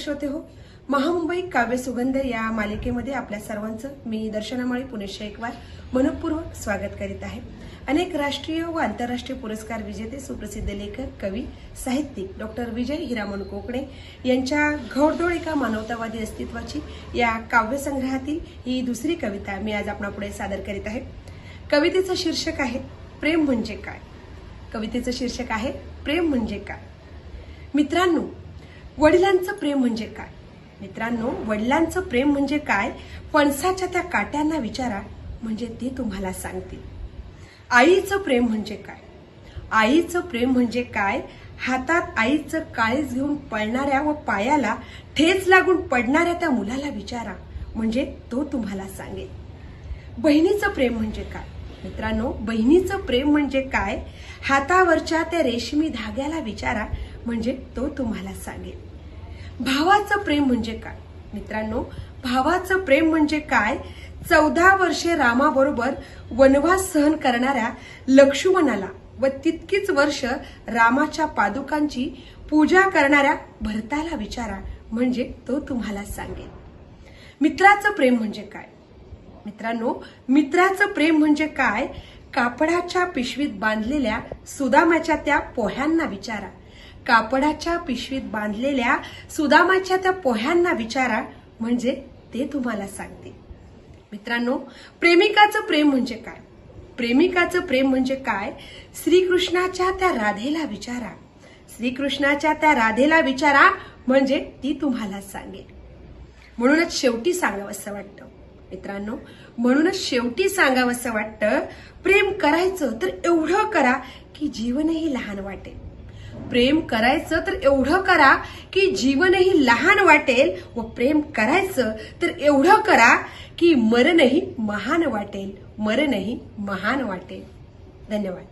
श्रोते हो महामुंबई काव्य सुगंध या मालिकेमध्ये आपल्या सर्वांचं मी दर्शनामाळी पुणे शेकवार मनपूर्वक स्वागत करीत आहे. अनेक राष्ट्रीय व आंतरराष्ट्रीय पुरस्कार विजेते सुप्रसिद्ध लेखक कवी साहित्यिक डॉक्टर विजय हिरामन कोकणे यांच्या घोडदोड एका मानवतावादी अस्तित्वाची या काव्यसंग्रहातील ही दुसरी कविता मी आज आपणापुढे सादर करीत आहे. कवितेचं शीर्षक आहे प्रेम म्हणजे काय? कवितेचं शीर्षक आहे प्रेम म्हणजे काय? मित्रांनो वडिलांचं प्रेम म्हणजे काय? मित्रांनो वडिलांचं प्रेम म्हणजे काय? फणसाच्या त्या काट्यांना विचारा म्हणजे ते तुम्हाला सांगतील. आईचं प्रेम म्हणजे काय? आईचं प्रेम म्हणजे काय? हातात आईचं काळीज घेऊन पळणाऱ्या व पायाला ठेच लागून पडणाऱ्या त्या मुलाला विचारा म्हणजे तो तुम्हाला सांगेल. बहिणीचं प्रेम म्हणजे काय? मित्रांनो बहिणीचं प्रेम म्हणजे काय? हातावरच्या त्या रेशमी धाग्याला विचारा म्हणजे तो तुम्हाला सांगेल. भावाचं प्रेम म्हणजे काय? मित्रांनो भावाचं प्रेम म्हणजे काय? चौदा वर्षे रामाबरोबर वनवास सहन करणाऱ्या लक्ष्मणाला व तितकीच वर्ष रामाच्या पादुकांची पूजा करणाऱ्या भरताला विचारा म्हणजे तो तुम्हाला सांगेल. मित्राचं प्रेम म्हणजे काय? मित्रांनो मित्राचं प्रेम म्हणजे काय? कापडाच्या पिशवीत बांधलेल्या सुदामाच्या त्या पोह्यांना विचारा. कापडाच्या पिशवीत बांधलेल्या सुदामाच्या त्या पोह्यांना विचारा म्हणजे ते तुम्हाला सांगते मित्रांनो प्रेमिकाचं प्रेम म्हणजे काय? प्रेमिकाचं प्रेम म्हणजे काय? श्रीकृष्णाच्या त्या राधेला विचारा. श्रीकृष्णाच्या त्या राधेला विचारा म्हणजे ती तुम्हाला सांगेल. म्हणूनच शेवटी सांगावं असं वाटतं. मित्रांनो म्हणूनच शेवटी सांगावंसं वाटतं प्रेम करायचं तर एवढं करा की जीवनही लहान वाटेल. प्रेम करायचं तर एवढं करा की जीवनही लहान वाटेल व प्रेम करायचं तर एवढं करा की मरणही महान वाटेल. मरणही महान वाटेल. धन्यवाद.